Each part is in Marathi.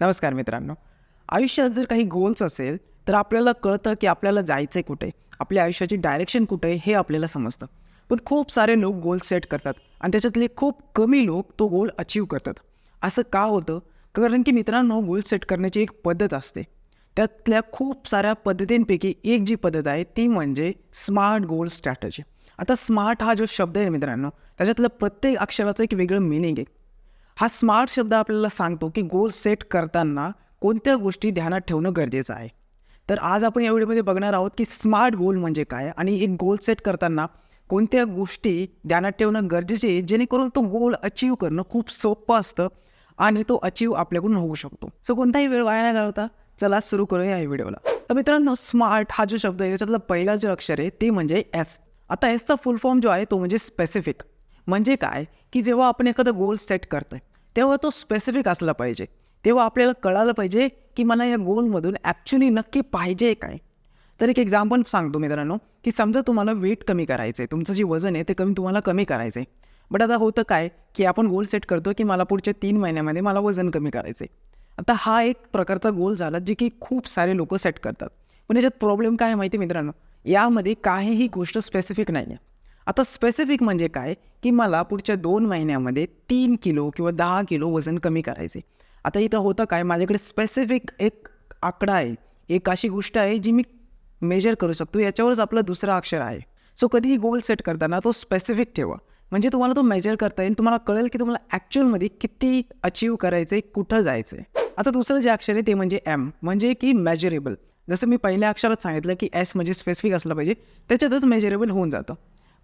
नमस्कार मित्रांनो. आयुष्यात जर काही गोल्स असेल तर आपल्याला कळतं की आपल्याला जायचं आहे कुठे? आपल्या आयुष्याची डायरेक्शन कुठे हे आपल्याला समजतं. पण खूप सारे लोक गोल सेट करतात आणि त्याच्यातले खूप कमी लोक तो गोल अचीव करतात. असं का होतं? कारण की मित्रांनो गोल सेट करण्याची एक पद्धत असते. त्यातल्या खूप साऱ्या पद्धतींपैकी एक जी पद्धत आहे ती म्हणजे स्मार्ट गोल स्ट्रॅटजी आता स्मार्ट हा जो शब्द आहे मित्रांनो त्याच्यातलं प्रत्येक अक्षराचं एक वेगळं मिनिंग आहे. हा स्मार्ट शब्द आपल्याला सांगतो की गोल सेट करताना कोणत्या गोष्टी ध्यानात ठेवणं गरजेचं आहे. तर आज आपण या व्हिडिओमध्ये बघणार आहोत की स्मार्ट गोल म्हणजे काय आणि एक गोल सेट करताना कोणत्या गोष्टी ध्यानात ठेवणं गरजेचे आहे जेणेकरून तो गोल अचीव करणं खूप सोपं असतं आणि तो अचीव आपल्याकडून होऊ शकतो. सो कोणताही वेळ वाया नाही घालवता चला सुरू करूया या व्हिडिओला. तर मित्रांनो स्मार्ट हा जो शब्द आहे त्याच्यातलं पहिला जो अक्षर आहे ते म्हणजे एस आता एसचा फुल फॉर्म जो आहे तो म्हणजे स्पेसिफिक म्हणजे काय? की जेव्हा आपण एखादा गोल सेट करतोय तेव्हा तो स्पेसिफिक असला पाहिजे. तेव्हा आपल्याला कळालं पाहिजे की मला या गोलमधून ॲक्च्युली नक्की पाहिजे काय? तर एक एक्झाम्पल सांगतो मित्रांनो की समजा तुम्हाला वेट कमी करायचं आहे तुमचं जे वजन आहे ते कमी तुम्हाला कमी करायचं आहे बट आता होतं काय की आपण गोल सेट करतो की मला पुढच्या तीन महिन्यामध्ये मला वजन कमी करायचं आहे आता हा एक प्रकारचा गोल झाला जे की खूप सारे लोक सेट करतात. पण याच्यात प्रॉब्लेम काय आहे माहिती आहे मित्रांनो? यामध्ये काहीही गोष्ट स्पेसिफिक नाही आहे आता स्पेसिफिक म्हणजे काय? की मला पुढच्या दोन महिन्यामध्ये तीन किलो किंवा दहा किलो वजन कमी करायचे आता इथं होतं काय? माझ्याकडे स्पेसिफिक एक आकडा आहे. एक अशी गोष्ट आहे जी मी मेजर करू शकतो. याच्यावरच आपलं दुसरं अक्षर आहे. सो कधीही गोल सेट करताना तो स्पेसिफिक ठेवा. म्हणजे तुम्हाला तो मेजर करता येईल. तुम्हाला कळेल की तुम्हाला ॲक्च्युअलमध्ये किती अचीव करायचं आहे कुठं जायचं आहे आता दुसरं जे अक्षर आहे ते म्हणजे एम म्हणजे की मेजरेबल जसं मी पहिल्या अक्षरात सांगितलं की एस म्हणजे स्पेसिफिक असलं पाहिजे. त्याच्यातच मेजरेबल होऊन जातं.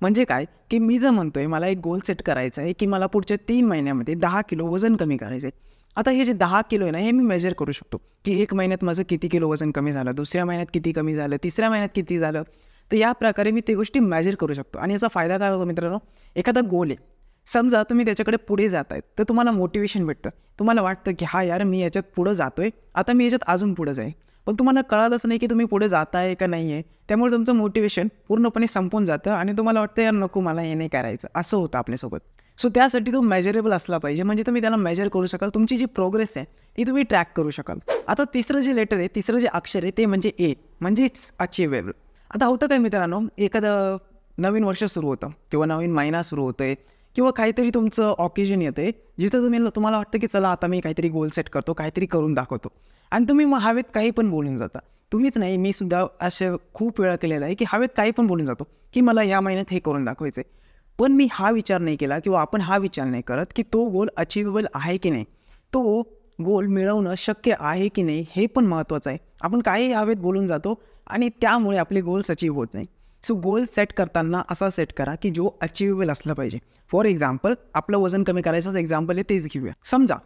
म्हणजे काय? की मी जर म्हणतो आहे मला एक गोल सेट करायचा आहे की मला पुढच्या तीन महिन्यामध्ये दहा किलो वजन कमी करायचं आहे आता हे जे दहा किलो आहे ना हे मी मेजर करू शकतो. की एक महिन्यात माझं किती किलो वजन कमी झालं दुसऱ्या महिन्यात किती कमी झालं तिसऱ्या महिन्यात किती झालं? तर या प्रकारे मी ते गोष्टी मेजर करू शकतो. आणि याचा फायदा काय होतो मित्रांनो? एखादा गोल आहे. समजा तुम्ही त्याच्याकडे पुढे जात आहेत तर तुम्हाला मोटिवेशन भेटतं. तुम्हाला वाटतं की हा यार मी याच्यात पुढं जातो आहे आता मी याच्यात अजून पुढं जाईल पण तुम्हाला कळालंच नाही की तुम्ही पुढे जाताय का नाही आहे त्यामुळे तुमचं मोटिवेशन पूर्णपणे संपून जातं आणि तुम्हाला वाटतं यार नको मला हे नाही करायचं. असं होतं आपल्यासोबत. सो त्यासाठी तो मेजरेबल असला पाहिजे. म्हणजे तुम्ही त्याला मेजर करू शकाल. तुमची जी प्रोग्रेस आहे ती तुम्ही ट्रॅक करू शकाल. आता तिसरं जे लेटर आहे तिसरं जे अक्षर आहे ते म्हणजे ए म्हणजेच अचिवेबल आता होतं काय मित्रांनो एखादं नवीन वर्ष सुरू होतं किंवा नवीन महिना सुरू होतो आहे किंवा काहीतरी तुमचं ऑकेजन येतं आहे जिथं तुम्ही तुम्हाला वाटतं की चला आता मी काहीतरी गोल सेट करतो काहीतरी करून दाखवतो. आणि तुम्ही मग हवेत काही पण बोलून जाता. तुम्हीच नाही मी सुद्धा असे खूप वेळा केलेलं आहे की हवेत काही पण बोलून जातो की मला या महिन्यात हे करून दाखवायचं आहे पण मी हा विचार नाही केला किंवा आपण हा विचार नाही करत की तो गोल अचिवेबल आहे की नाही. तो गोल मिळवणं शक्य आहे की नाही हे पण महत्त्वाचं आहे. आपण काही हवेत बोलून जातो आणि त्यामुळे आपले गोल्स अचीव होत नाही. सो गोल सेट करताना असा सेट करा की जो अचिवेबल असला पाहिजे. फॉर एक्झाम्पल आपलं वजन कमी करायचंच एक्झाम्पल आहे तेच घेऊया. समजा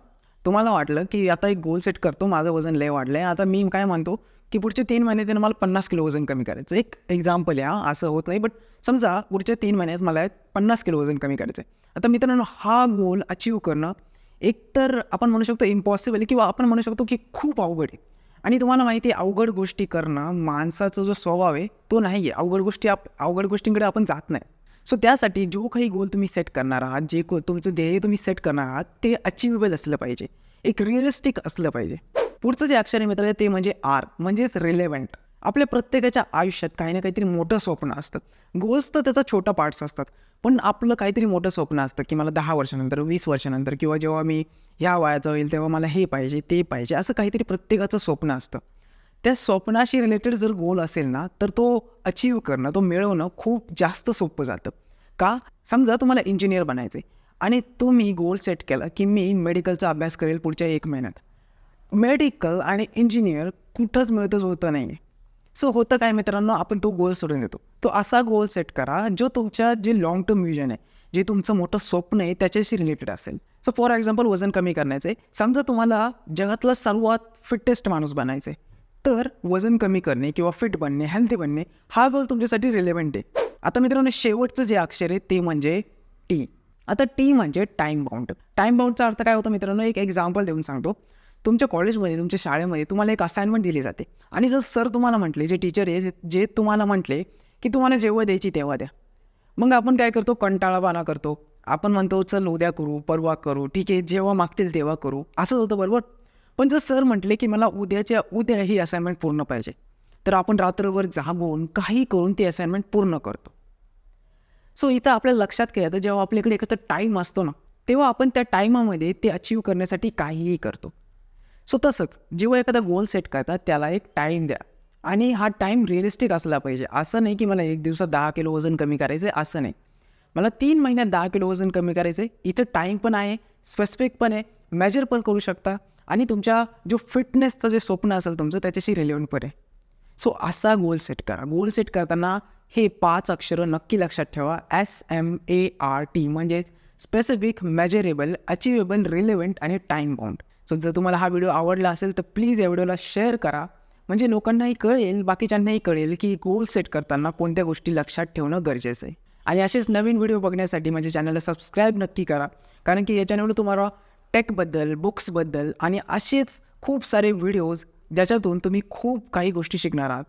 तुम्हाला वाटलं की आता एक गोल सेट करतो माझं वजन लय वाढलं आहे आता मी काय म्हणतो की पुढचे तीन महिने त्यानं मला पन्नास किलो वजन कमी करायचं एक एक्झाम्पल आहे असं होत नाही बट समजा पुढच्या तीन महिन्यात मला पन्नास किलो वजन कमी करायचं आहे आता मित्रांनो हा गोल अचीव करणं एकतर आपण म्हणू शकतो इम्पॉसिबल किंवा आपण म्हणू शकतो की खूप अवघड आहे. आणि तुम्हाला माहिती आहे अवघड गोष्टी करणं माणसाचा जो स्वभाव आहे तो नाही आहे अवघड गोष्टी आप अवघड गोष्टींकडे आपण जात नाही. सो त्यासाठी जो काही गोल तुम्ही सेट करणार आहात जे को तुमचं ध्येय तुम्ही सेट करणार आहात ते अचिवेबल असलं पाहिजे. एक रिअलिस्टिक असलं पाहिजे. पुढचं जे अक्षर आहे मित्र ते म्हणजे आर म्हणजेच रिलेव्हंट आपल्या प्रत्येकाच्या आयुष्यात काही ना काहीतरी मोठं स्वप्न असतं. गोल्स तर त्याचा छोटा पार्ट्स असतात. पण आपलं काहीतरी मोठं स्वप्न असतं की मला दहा वर्षानंतर वीस वर्षानंतर किंवा जेव्हा मी ह्या वयाचा होईल तेव्हा मला हे पाहिजे ते पाहिजे असं काहीतरी प्रत्येकाचं स्वप्न असतं. त्या स्वप्नाशी रिलेटेड जर गोल असेल ना तर तो अचीव करणं तो मिळवणं खूप जास्त सोपं जातं. का? समजा तुम्हाला इंजिनियर बनायचं आहे आणि तुम्ही गोल सेट केला की मी मेडिकलचा अभ्यास करेल पुढच्या एक महिन्यात. मेडिकल आणि इंजिनियर कुठंच मिळतच होतं नाही सो होतं काय मित्रांनो? आपण तो गोल सोडून देतो. तो असा गोल सेट करा जो तुमच्या जे लाँग टर्म विजन आहे जे तुमचं मोठं स्वप्न आहे त्याच्याशी रिलेटेड असेल. सो फॉर एक्झाम्पल वजन कमी करण्याचं आहे. समजा तुम्हाला जगातला सर्वात फिटेस्ट माणूस बनायचं आहे तर वजन कमी करणे किंवा फिट बनणे हेल्दी बनणे हा गोल तुमच्यासाठी रिलेव्हंट आहे. आता मित्रांनो शेवटचं जे अक्षर आहे ते म्हणजे टी आता टी म्हणजे टाईम बाउंड टाईम बाउंडचा अर्थ काय होतं मित्रांनो? एक एक्झाम्पल देऊन सांगतो. तुमच्या कॉलेजमध्ये तुमच्या शाळेमध्ये तुम्हाला एक असाइनमेंट दिली जाते. आणि जर सर तुम्हाला म्हटले जे टीचर आहे जे- जे तुम्हाला म्हटले की तुम्हाला जेव्हा द्यायची तेव्हा द्या. मग आपण काय करतो? कंटाळावाना करतो. आपण म्हणतो चल उद्या करू परवा करू. ठीक आहे जेव्हा मागतील तेव्हा करू. असंच होतं बरोबर? पण जर सर म्हटले की मला उद्याच्या उद्या ही असाइनमेंट पूर्ण पाहिजे तर आपण रात्रभर जागून काही करून ती असाइनमेंट पूर्ण करतो. सो इथं आपल्या लक्षात काय येतं जेव्हा आपल्याकडे एखादा टाईम असतो ना तेव्हा आपण त्या टाईमामध्ये ते अचीव करण्यासाठी काहीही करतो. सो तसंच जेव्हा एखादा गोल सेट करतात त्याला एक टाईम द्या. आणि हा टाईम रिअलिस्टिक असला पाहिजे. असं नाही की मला एक दिवसात दहा किलो वजन कमी करायचं आहे असं नाही. मला तीन महिन्यात दहा किलो वजन कमी करायचं आहे इथं टाईम पण आहे स्पेसिफिक पण आहे. मेजर पण करू शकता. आणि तुमच्या जो फिटनेसचं जे स्वप्न असेल तुमचं त्याच्याशी रिलेवंट पण आहे. सो असा गोल सेट करा. गोल सेट करताना हे पाच अक्षरं नक्की लक्षात ठेवा. S M A R T म्हणजेच स्पेसिफिक मेजरेबल अचिवेबल रिलेवंट आणि टाईम बाउंड सो जर तुम्हाला हा व्हिडिओ आवडला असेल तर प्लीज या व्हिडिओला शेअर करा. म्हणजे लोकांनाही कळेल बाकीच्यांनाही कळेल की गोल सेट करताना कोणत्या गोष्टी लक्षात ठेवणं गरजेचं आहे. आणि असेच नवीन व्हिडिओ बघण्यासाठी माझ्या चॅनलला सबस्क्राईब नक्की करा. कारण की या चॅनलवर तुम्हाला टेकबद्दल बुक्सबद्दल आणि असेच खूप सारे व्हिडिओज ज्याच्यातून तुम्ही खूप काही गोष्टी शिकणार आहात.